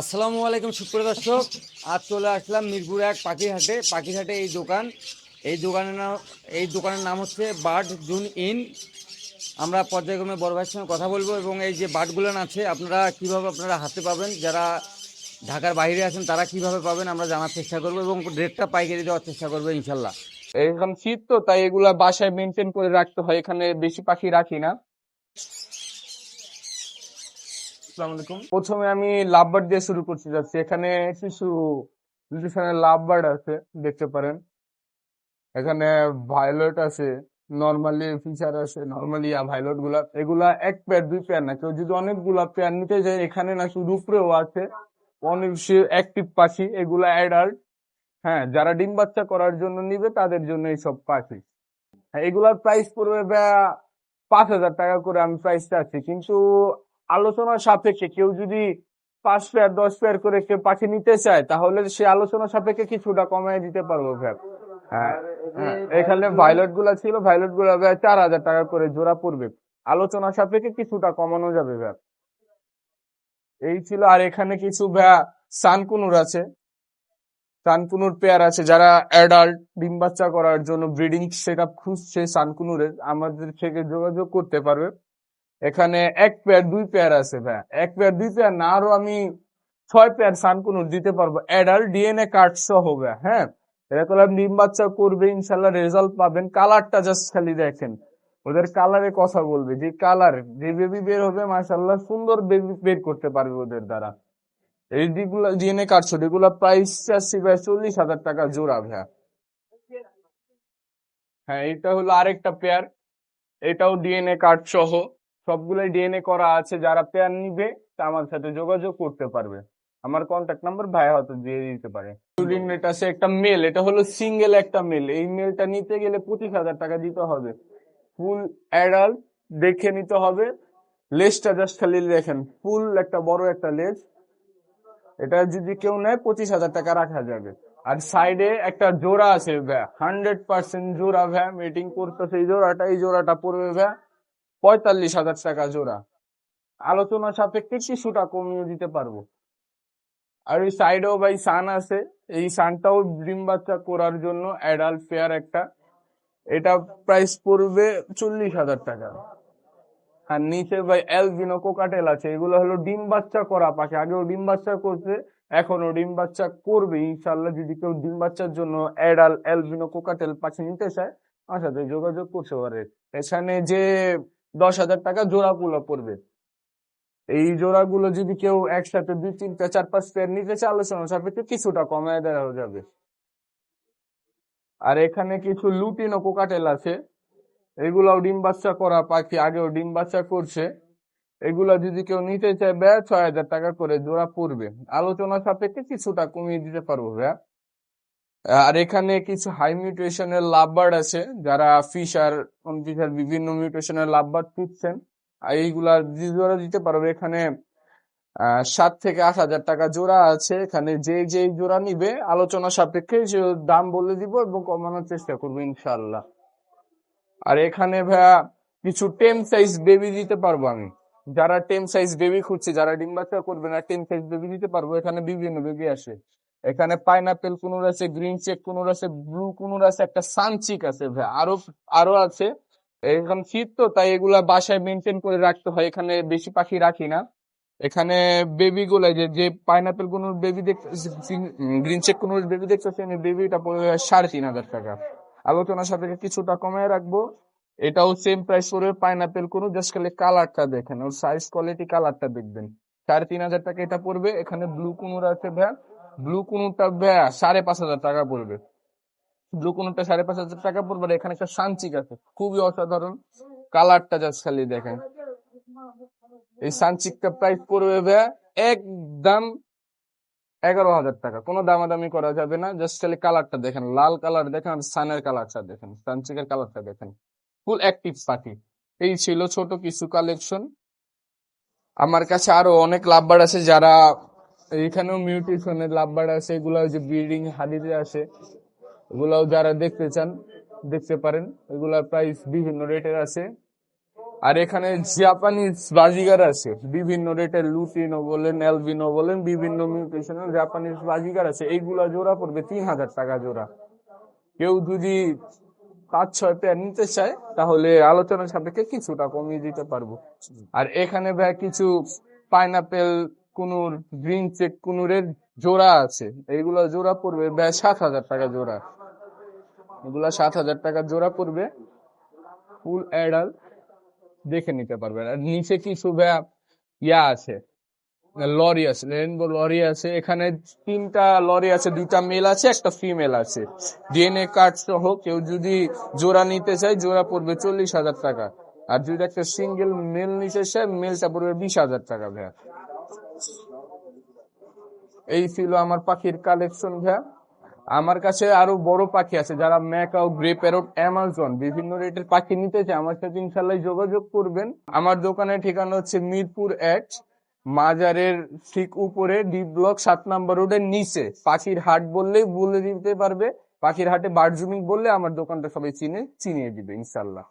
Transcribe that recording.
আসসালামু আলাইকুম, সুপ্রিয় দর্শক। আজ চলে আসলাম মিরপুর এক পাখিরহাটে। পাখিরহাটে এই দোকান। এই দোকানের নাম এই দোকানের নাম হচ্ছে বার্ড জুন ইন। আমরা পর্যায়ক্রমে বড় ভাইয়ের সঙ্গে কথা বলব এবং এই যে বার্ডগুলো আছে, আপনারা কীভাবে আপনারা হাতে পাবেন, যারা ঢাকার বাইরে আছেন তারা কীভাবে পাবেন, আমরা জানার চেষ্টা করব এবং রেটটা পাইকারি দেওয়ার চেষ্টা করব, ইনশাল্লাহ। এখন শীত তো, তাই এগুলা বাসায় মেনটেন করে রাখতে হয়। এখানে বেশি পাখি রাখি না। আসসালামু প্রথমে আমি লাভবার্ড দিয়ে শুরু করতে যাচ্ছি। এখানে কিছু এখানে লাভবার্ড আছে, দেখতে পারেন। এখানে ভায়োলেট আছে নর্মালি ফিচার আছে নর্মালি ভায়োলেটগুলা। এগুলা এক পেয়ার দুই পেয়ার না। কেউ যদি অনেকগুলা পেয়ার নিতে যায়, এখানে না শুধু উপরেও আছে। অনেক অ্যাক্টিভ পাখি, এগুলা অ্যাডাল্ট হ্যাঁ যারা ডিম বাচ্চা করার জন্য নিবে, তাদের জন্য এইসব পাখি। এগুলার প্রাইস পড়বে পাঁচ হাজার টাকা করে আমি প্রাইসটা আছি কিন্তু আলোচনার সাপেক্ষে কেউ যদি পাঁচ পেয়ার দশ পেয়ার করে কেউ পাখি নিতে চায় তাহলে সে আলোচনার সাপেক্ষে কিছুটা কমায় দিতে পারব ভ্যাপ হ্যাঁ এখানে ভাইলটগুলা ছিল ভাইলটগুলা চার হাজার টাকা করে জোড়া পড়বে। আলোচনা সাপেক্ষে কিছুটা কমানো যাবে ভ্যাপ এই ছিল আর এখানে কিছু ভ্যা সানকুনুর আছে। সানকুনুর পেয়ার আছে যারা অ্যাডাল্ট ডিম বাচ্চা করার জন্য ব্রিডিং সেট আপ খুঁজছে সানকুনুরের আমাদের থেকে যোগাযোগ করতে পারবে। এখানে এক পেয়ার দুই পেয়ার আছে, ভাই। এক পেয়ার দুই পেয়ার না, আরও আমি ছয় পেয়ার সানকুনুর দিতে পারব। অ্যাডাল্ট ডিএনএ কার্ড সহ, ভাই হ্যাঁ? এটা ডিম বাচ্চা করবে, ইনশাল্লাহ রেজাল্ট পাবেন। কালারটা জাস্ট খালি দেখেন। ওদের কালারে কথা বলবে। যে কালার যে বেবি বের হবে মাশাল্লাহ সুন্দর বেবি বের করতে পারবে ওদের দ্বারা। এই যেগুলো ডিএনএ ছিল, এগুলো প্রাইস চাচ্ছি, ভাই, চল্লিশ হাজার টাকা জোড়া ভাইয়া হ্যাঁ এটা হলো আরেকটা পেয়ার এটাও ডিএনএ কার্ড সহ। সবগুলাই ডিএনএ করা আছে, যারা পেয়ার নিবে, তা আমার সাথে যোগাযোগ করতে পারবে। আমার কন্ট্যাক্ট নাম্বার ভাই হয়তো দিয়ে দিতে পারে। এটা আছে একটা মেল এটা হলো সিঙ্গেল একটা মেল এই মেলটা নিতে গেলে পঁচিশ হাজার টাকা দিতে হবে। ফুল অ্যাডাল্ট দেখে নিতে হবে। লেজটা জাস্ট খালি দেখেন ফুল একটা বড় একটা লেজ এটা যদি কেউ নেয়, পঁচিশ হাজার টাকা রাখা যাবে। আর সাইডে একটা জোড়া আছে ভ্যা হান্ড্রেড পার্সেন্ট জোড়া ভ্যা মিটিং করতেছে এই জোড়াটা এই জোড়াটা পড়বে ভ্যা পঁয়তাল্লিশ হাজার টাকা জোড়া। আলোচনা সাপেক্ষে কিছুটা কমিয়ে দিতে পারব। আর ওই সাইডেও ভাই সান আছে। এই সানটাও ডিম বাচ্চা করার জন্য অ্যাডাল্ট ফেয়ার একটা। এটা প্রাইস পড়বে চল্লিশ হাজার টাকা। আর নিচে ভাই অ্যালবিনো কোকাটেল আছে। এগুলো হলো ডিম বাচ্চা করা পাখি। আগেও ডিম বাচ্চা করছে এখনও ডিম বাচ্চা করবে। ইনশাল্লাহ যদি কেউ ডিম বাচ্চার জন্য অ্যাডাল অ্যালবিনো কোকাটেল পাখি নিতে চায় সাথে যোগাযোগ করতে পারে। এখানে যে দশ হাজার টাকা জোড়াগুলো পড়বে। এই জোড়াগুলো যদি কেউ একসাথে দুই তিনটা চার পাঁচ পেয়ার নিতে চায়, আলোচনা সাপেক্ষে কিছুটা কমায় দেওয়া যাবে। আর এখানে কিছু লুটিন ও কোকাটেল আছে। এগুলাও ডিম বাচ্চা করা পাখি আগেও ডিম বাচ্চা করছে। এগুলা যদি কেউ নিতে চায়, ব্যয় ছয় হাজার টাকা করে জোড়া পড়বে। আলোচনা সাপেক্ষে কিছুটা কমিয়ে দিতে পারব ব্যয় আর এখানে কিছু হাই মিউটেশনের লাভবার্ড আছে, যারা ফিশার ফিশার বিভিন্ন মিউটেশনের লাভবার্ড খুঁজছেন। আর এইগুলা জোড়া দিতে পারবে এখানে সাত থেকে আট হাজার টাকা জোড়া আছে। এখানে যে যে জোড়া নিবে, আলোচনা সাপেক্ষে সে দাম বলে দিব এবং কমানোর চেষ্টা করব ইনশাল্লাহ আর এখানে ভাইয়া, কিছু টেন সাইজ বেবি দিতে পারব আমি। যারা টেন সাইজ বেবি খুঁজছে, যারা ডিম বাচ্চা করবে না টেন সাইজ বেবি দিতে পারব। এখানে বিভিন্ন বেবি আসে। এখানে পাইনাপেল কুনুর আছে গ্রিন চেক কুনুর আছে ব্লু কুনুর আছে, একটা সানচিক আছে আরও আরও আছে। এখন শীত তো, তাই এগুলা বাসায় মেনটেন করে রাখতে হয়। এখানে বেশি পাখি রাখি না। এখানে বেবি গুলা যে যে পাইনাপেল কুনুর বেবি দেখতে গ্রিন চেক কুনুর বেবি দেখতেছেন বেবিটা পড়বে সাড়ে তিন হাজার টাকা। আলোচনার সাথে কিছুটা কমায় রাখব। এটাও সেম প্রাইস পড়বে পাইনাপেল কোনো জাস্ট খালি কালারটা দেখেন। ওর সাইজ কোয়ালিটি কালারটা দেখবেন। সাড়ে তিন হাজার টাকা এটা পড়বে। এখানে ব্লু কুনুর আছে ভ্যা ব্লু কুনুরটা ভ্যা সাড়ে পাঁচ হাজার টাকা পড়বে। ব্লু কুনুরটা সাড়ে পাঁচ হাজার টাকা পড়বে এখানে একটা সানচিক আছে। খুবই অসাধারণ। কালারটা জাস্ট খালি দেখেন। এই সানচিকটা প্রাইস পড়বে ভ্যা একদম এগারো হাজার টাকা। কোনো দামাদামি করা যাবে না জাস্ট খালি কালারটা দেখেন। লাল কালার দেখেন আর সানের কালারটা দেখেন। সানচিকের কালারটা দেখেন। ফুল অ্যাক্টিভ পাখি এই ছিল ছোট কিছু কালেকশন আমার কাছে আরও অনেক লাভবার আছে যারা এখানেও মিউটেশনের লাভবার আছে, এগুলো যে ব্রিডিং হাদিতে আছে এগুলাও যারা দেখতে চান, দেখতে পারেন। এগুলার প্রাইস বিভিন্ন রেটের আছে। আর এখানে জাপানিজ বাজিগার আছে। বিভিন্ন রেটের লুটিনো বলেন এলবিনো বলেন, বিভিন্ন মিউটেশনের জাপানিজ বাজিগার আছে। এইগুলা জোড়া পড়বে তিন হাজার টাকা জোড়া। কেউ যদি পাঁচ, ছয় পেয়ার নিতে চায়, তাহলে আলোচনার সাপেক্ষে কিছুটা কমিয়ে দিতে পারব। আর এখানে ভাই কিছু পাইনাপেল কুনুর গ্রিন চেক কুনুরের জোড়া আছে। এইগুলা জোড়া পড়বে ভাই সাত হাজার টাকা জোড়া। এগুলা সাত হাজার টাকা জোড়া পড়বে। ফুল অ্যাডাল দেখে নিতে পারবেন আর নিচে কিছু ভাইয়া ইয়া আছে, লরি আছে রেনবো লরি আছে। এখানে তিনটা লরি আছে, দুইটা মেল আছে, একটা ফিমেল আছে। ডিএনএ কার্ড সহ কেউ যদি জোড়া নিতে চায়, জোড়া পড়বে চল্লিশ হাজার টাকা। আর যদি একটা সিঙ্গেল মেল নিতে চায় মেলটা পড়বে বিশ হাজার টাকা, ভাইয়া। এই ছিল আমার পাখির কালেকশন ভাইয়া। আমার কাছে আরও বড় পাখি আছে, যারা ম্যাকাও গ্রে প্যারট অ্যামাজন, বিভিন্ন রেটের পাখি নিতে চায়। আমার সাথে ইনশাল্লাহ যোগাযোগ করবেন। আমার দোকানের ঠিকানা হচ্ছে মিরপুর এক মাজারের ঠিক উপরে ডি ব্লক সাত নাম্বার রোডের নিচে। পাখির হাট বললেই বলে দিতে পারবে। পাখির হাটে বার্জুমিং বললে আমার দোকানটা সবাই চিনে, চিনিয়ে দিবে ইনশাল্লাহ